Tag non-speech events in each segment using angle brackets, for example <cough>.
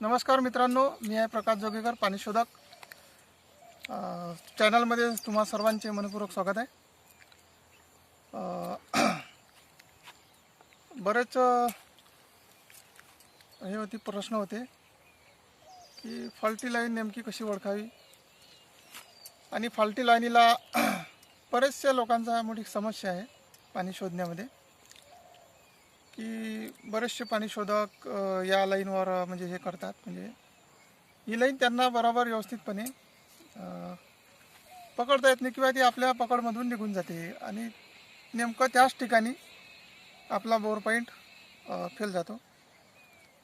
नमस्कार मित्रांनो मी आहे प्रकाश जोगेकर पाणी शोधक. चॅनलमध्ये तुम्हा सर्वांचे मनपूर्वक स्वागत आहे. <clears throat> बरेच हे होती प्रश्न होते की फाल्टी लाईन नेमकी कशी ओळखावी? आणि फाल्टी लाईनीला <clears throat> बरेचशा लोकांचा मोठी समस्या आहे पाणी शोधण्यामध्ये. की बरेचसे पाणी शोधक या लाईनवर म्हणजे हे करतात. म्हणजे ही लाईन त्यांना बरोबर व्यवस्थितपणे पकडता येत नाही किंवा ती आपल्या पकडमधून निघून जाते. आणि नेमकं त्याच ठिकाणी आपला बोर पॉईंट फेल जातो.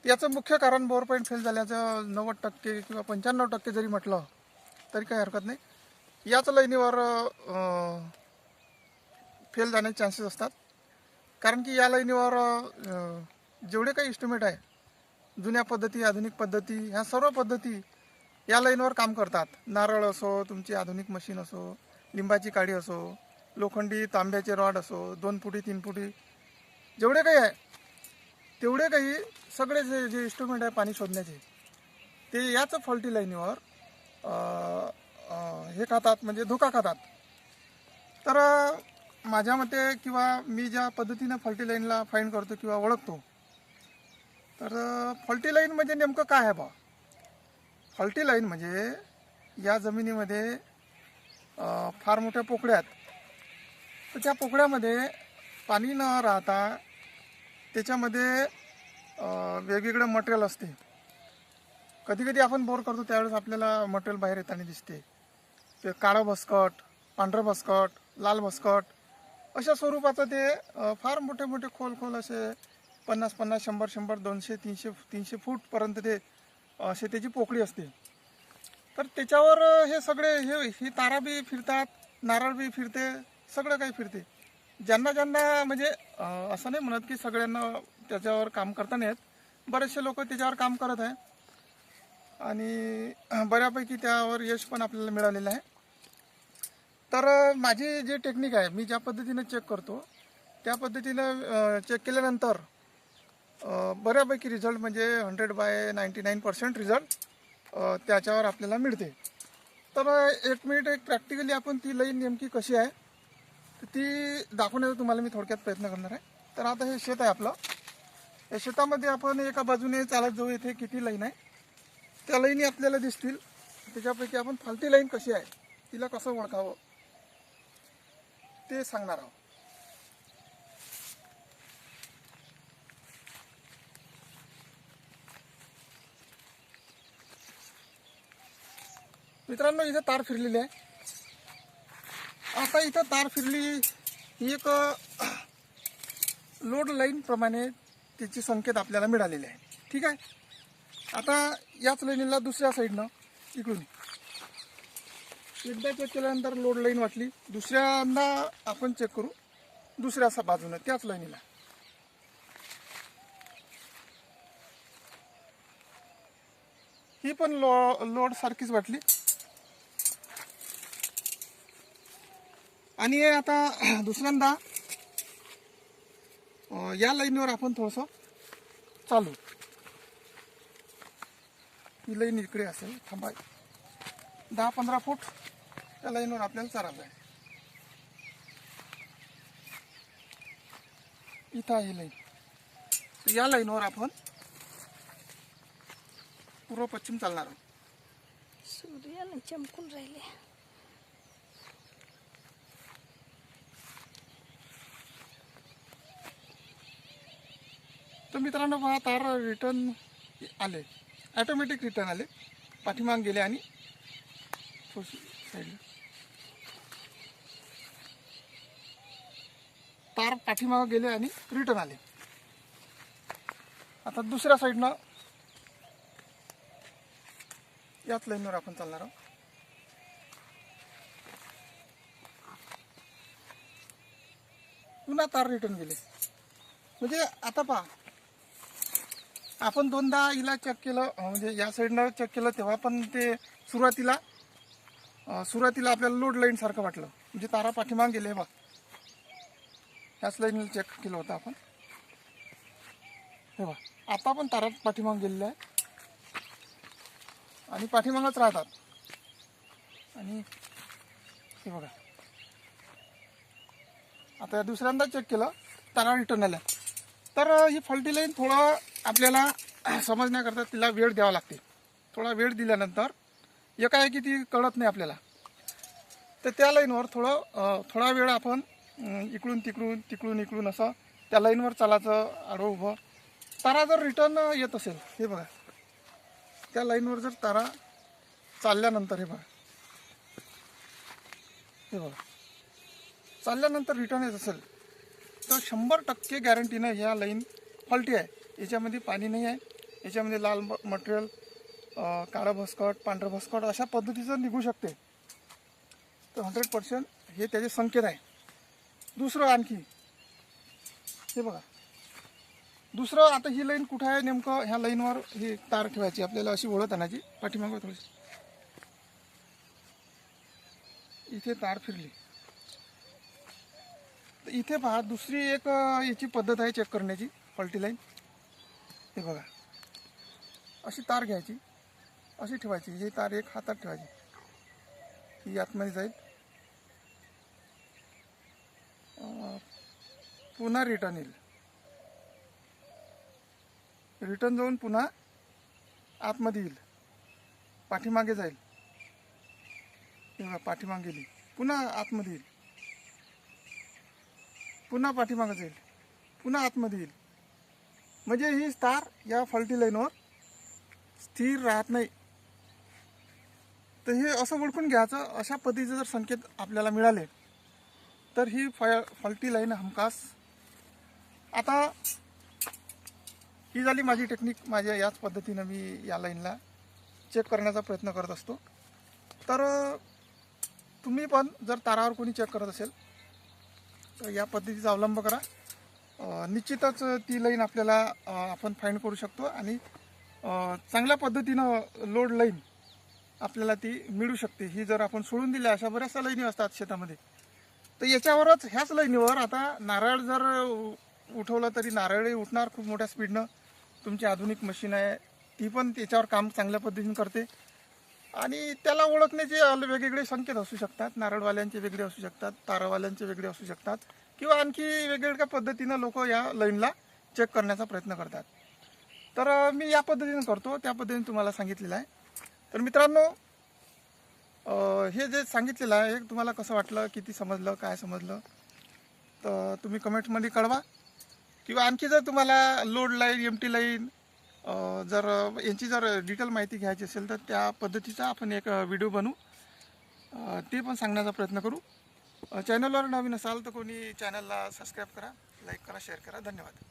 याचं मुख्य कारण बोर पॉईंट फेल झाल्याचं नव्वद टक्के किंवा पंच्याण्णव टक्के जरी म्हटलं तरी काही हरकत नाही. याच लाईनीवर फेल जाण्याचे चान्सेस असतात. कारण की या लाईनीवर जेवढे काही इस्टिमेट आहे जुन्या पद्धती आधुनिक पद्धती ह्या सर्व पद्धती या लाईनवर काम करतात. नारळ असो तुमची आधुनिक मशीन असो लिंबाची काडी असो लोखंडी तांब्याचे रॉड असो दोन फुटी तीन फुटी जेवढे काही आहे तेवढे काही सगळे जे जे इन्स्ट्रुमेंट आहे पाणी शोधण्याचे ते याच फॉल्टी लाईनीवर हे खातात म्हणजे धोका खातात. तर माझ्या मते किंवा मी ज्या पद्धतीनं फॉल्टी लाईनला फाईंड करतो किंवा ओळखतो तर फॉल्टी लाईन म्हणजे नेमकं काय आहे बा? फॉल्टी लाईन म्हणजे या जमिनीमध्ये फार मोठ्या पोकळ्या आहेत तर त्या पोकळ्यामध्ये पाणी न राहता त्याच्यामध्ये वेगवेगळं मटेरियल असते. कधी कधी आपण बोर करतो त्यावेळेस आपल्याला मटेरियल बाहेर येताना दिसते. ते काळं भस्कट पांढरं भस्कट लाल भस्कट अशा स्वरूपाचं ते फार मोठे मोठे खोल खोल असे पन्नास पन्नास शंभर शंभर दोनशे तीनशे तीनशे फूटपर्यंत ते असे त्याची पोकळी असते. तर त्याच्यावर हे सगळे हे ही तारा बी फिरतात नारळ बी फिरते सगळं काही फिरते. ज्यांना ज्यांना म्हणजे असं नाही म्हणत की सगळ्यांना त्याच्यावर काम करता नाहीत. येत बरेचसे लोक त्याच्यावर काम करत आहे आणि बऱ्यापैकी त्यावर यश पण आपल्याला मिळालेलं आहे. तर माझी जे टेक्निक आहे मी ज्या पद्धतीनं चेक करतो त्या पद्धतीनं चेक केल्यानंतर बऱ्यापैकी रिझल्ट म्हणजे hundred by ninety nine percent result त्याच्यावर आपल्याला मिळते. तर एक मिनिट एक प्रॅक्टिकली आपण ती लाईन नेमकी कशी आहे तर ती दाखवण्याचा तुम्हाला मी थोडक्यात प्रयत्न करणार आहे. तर आता हे शेत आहे आपलं. या शेतामध्ये आपण एका बाजूने चालत जाऊ इथे किती लाईन आहे? त्या लाईनी आपल्याला दिसतील. त्याच्यापैकी आपण फालती लाईन कशी आहे तिला कसं ओळखावं? ते सांगणार आहोत. मित्रांनो इथं तार फिरलेली आहे. आता इथं तार फिरली ही एक लोड लाईनप्रमाणे त्याचे संकेत आपल्याला मिळालेले आहे. ठीक आहे? आता याच लाईनीला दुसऱ्या साईडनं इकडून. एकदा चेक केल्यानंतर लोड लाईन वाटली दुसऱ्यांदा आपण चेक करू. दुसऱ्या असा बाजूनं त्याच लाईनीला ही पण लो लोड सारखीच वाटली. आणि आता <clears throat> दुसऱ्यांदा या लाईनवर आपण थोडंसं चालू. ही लाईन इकडे असेल थांबा दहा पंधरा फूट. त्या लाईनवर आपल्याला चालायचं आहे. इथं आहे लाईन. या लाईनवर आपण पूर्व पश्चिम चालणार आहोत. सूर्याने चमकून राहिले. तर मित्रांनो पहा तार रिटर्न आले. ॲटोमॅटिक रिटर्न आले. पाठीमाग गेले आणि साईडला तार पाठीमागं गेले आणि रिटर्न आले. आता दुसऱ्या साईडनं याच लाईनवर आपण चालणार आहोत. पुन्हा तार रिटर्न गेले. म्हणजे आता पहा आपण दोनदा हिला चेक केलं म्हणजे या साईडनं चेक केलं तेव्हा पण ते सुरुवातीला सुरुवातीला आपल्याला लोड लाईन सारखं वाटलं. म्हणजे तारा पाठीमाग गेले बघ त्याच लाईनला चेक केलं होतं आपण. हे बघा आता पण तारा पाठीमाग गेलेलं आहे. आणि पाठीमागच राहतात. आणि हे बघा. आता दुसऱ्यांदा चेक केलं तारा रिटर्न आल्या तर ही फॉल्टी लाईन थोडं आपल्याला <clears throat> समजण्याकरता तिला वेळ द्यावा लागते. थोडा वेळ दिल्यानंतर एकाएकी ती कळत नाही आपल्याला. तर त्या लाईनवर थोडं थोडा वेळ आपण इकडून तिकडून तिकडून इकडून असं त्या लाईनवर चालायचं आडवं उभं. तारा जर रिटर्न येत असेल हे बघा. त्या लाईनवर जर तारा चालल्यानंतर हे बघा. हे बघा. चालल्यानंतर रिटर्न येत असेल तर शंभर टक्के गॅरंटीनं ह्या लाईन फॉल्टी आहे. याच्यामध्ये पाणी नाही आहे. याच्यामध्ये लाल मटेरियल काळं भस्कट पांढरं भस्कट अशा पद्धतीचं निघू शकते. तर हंड्रेड पर्सेंट हे त्याचे संकेत आहे. दुसरं आणखी. हे बघा. दुसरं आता ही लाईन कुठं आहे नेमकं? ह्या लाईनवर ही तार ठेवायची. आपल्याला अशी ओळख आणायची पाठीमागं थोडीशी. इथे तार फिरली. तर इथे पहा दुसरी एक याची पद्धत आहे चेक करण्याची फॉल्टी लाईन. हे बघा. अशी तार घ्यायची. अशी ठेवायची. ही तार एक हातात ठेवायची. ही आतमध्ये जाईल. पुन्हा रिटर्न येईल. रिटर्न जाऊन पुन्हा आतमध्ये येईल. पाठीमागे जाईल. हे पाठीमागे येईल. पुन्हा आतमध्ये येईल. पुन्हा पाठीमागे जाईल. पुन्हा आतमध्ये येईल. म्हणजे ही स्टार या फॉल्टी लाईनवर स्थिर राहत नाही. तर हे असं ओळखून घ्यायचं अशा पद्धतीचे जर संकेत आपल्याला मिळाले तर ही फॉ फॉल्टी लाईन हमखास. आता ही झाली माझी टेक्निक माझ्या याच पद्धतीनं मी या लाईनला चेक करण्याचा प्रयत्न करत असतो. तर तुम्ही पण जर तारावर कोणी चेक करत असेल तर या पद्धतीचा अवलंब करा. निश्चितच ती लाईन आपल्याला आपण फाईंड करू शकतो आणि चांगल्या पद्धतीनं लोड लाईन आपल्याला ती मिळू शकते. ही जर आपण सोडून दिली अशा बऱ्याचशा लाईनी असतात शेतामध्ये. तर याच्यावरच ह्याच लाईनीवर आता नारळ जर उठवलं तरी नारळही उठणार खूप मोठ्या स्पीडनं. तुमची आधुनिक मशीन आहे ती पण त्याच्यावर काम चांगल्या पद्धतीने करते. आणि त्याला ओळखण्याचे अल- वेगवेगळे संकेत असू शकतात. नारळवाल्यांचे वेगळे असू शकतात तारावाल्यांचे वेगळे असू शकतात किंवा आणखी वेगवेगळ्या पद्धतीनं लोक या लाईनला चेक करण्याचा प्रयत्न करतात. तर मी या पद्धतीने करतो त्या पद्धतीने तुम्हाला सांगितलेलं आहे. तर मित्रांनो हे जे सांगितलेलं आहे हे तुम्हाला कसं वाटलं किती समजलं काय समजलं? तर तुम्ही कमेंटमध्ये कळवा. किंवा आणखी जर तुम्हाला load line M T line जर यांची जर डिटेल माहिती घ्यायची असेल तर त्या पद्धतीचा आपण एक व्हिडिओ बनवू. ते पण सांगण्याचा प्रयत्न करू. चॅनलवर नवीन असाल तर कोणी चॅनलला सबस्क्राईब करा लाईक करा शेअर करा. धन्यवाद.